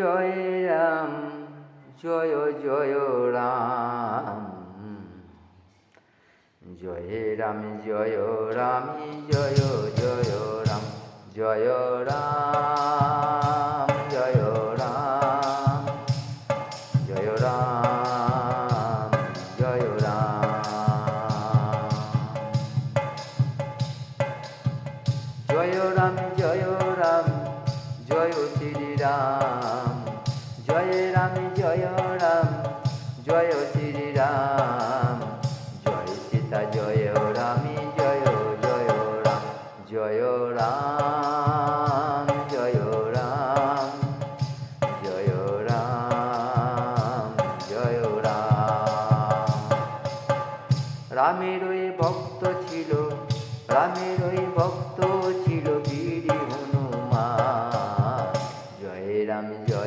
জয় রাম, জয় জয় রাম। জয় রাম জয় রাম, জয় জয় রাম জয় রাম জয় রাম। জয় রাম জয় রাম। জয় রাম জয় রাম, জয় শ্রী রাম জয় রাম জয় রাম, জয় শ্রী রাম জয় সীতা, জয় রামী, জয় জয় রাম জয় রাম জয় রাম জয় রাম জয় রাম। রামের ওই ভক্ত ছিল, রামের ওই ভক্ত ছিল, বীর হনুমান। জয় রাম, জয়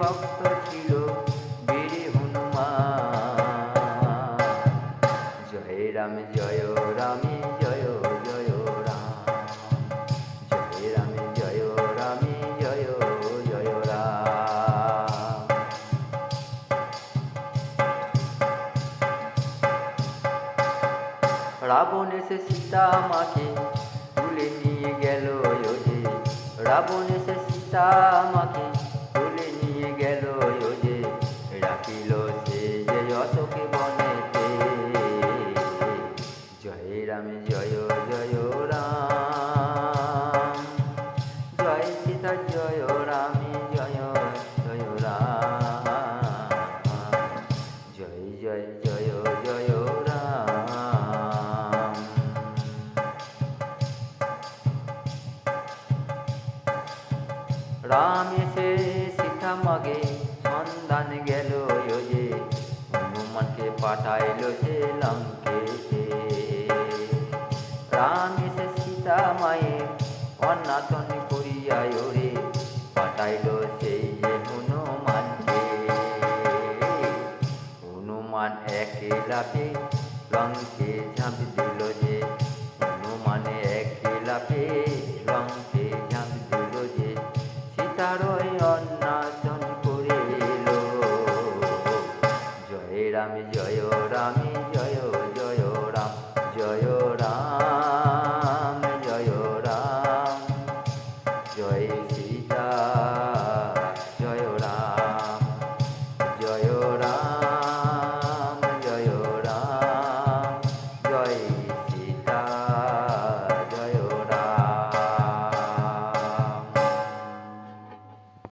ভক্ত ছিল জয় রাম, জয় রামে, জয় জয় রাম। জয় রাম, জয় জয় জয় রাম। রাবণ এসে সীতা মাকে তুলে নিয়ে গেল রাবণ এসে সীতা সীতা জয় রামে জয় জয় রাম জয় জয় জয় জয় রাম রাম এসে সীতা মাগে সন্ধান গেল যে হনুমানকে পাঠাইল সে লঙ্কেতে রাম এসে সীতা মায়ে অন্নাতন করিয়া রে পাঠাইল সেই যে হনুমানকে। হনুমান একে লাফে লঙ্কে ঝাঁপ দিল যে, হনুমানে একে লাফে। 对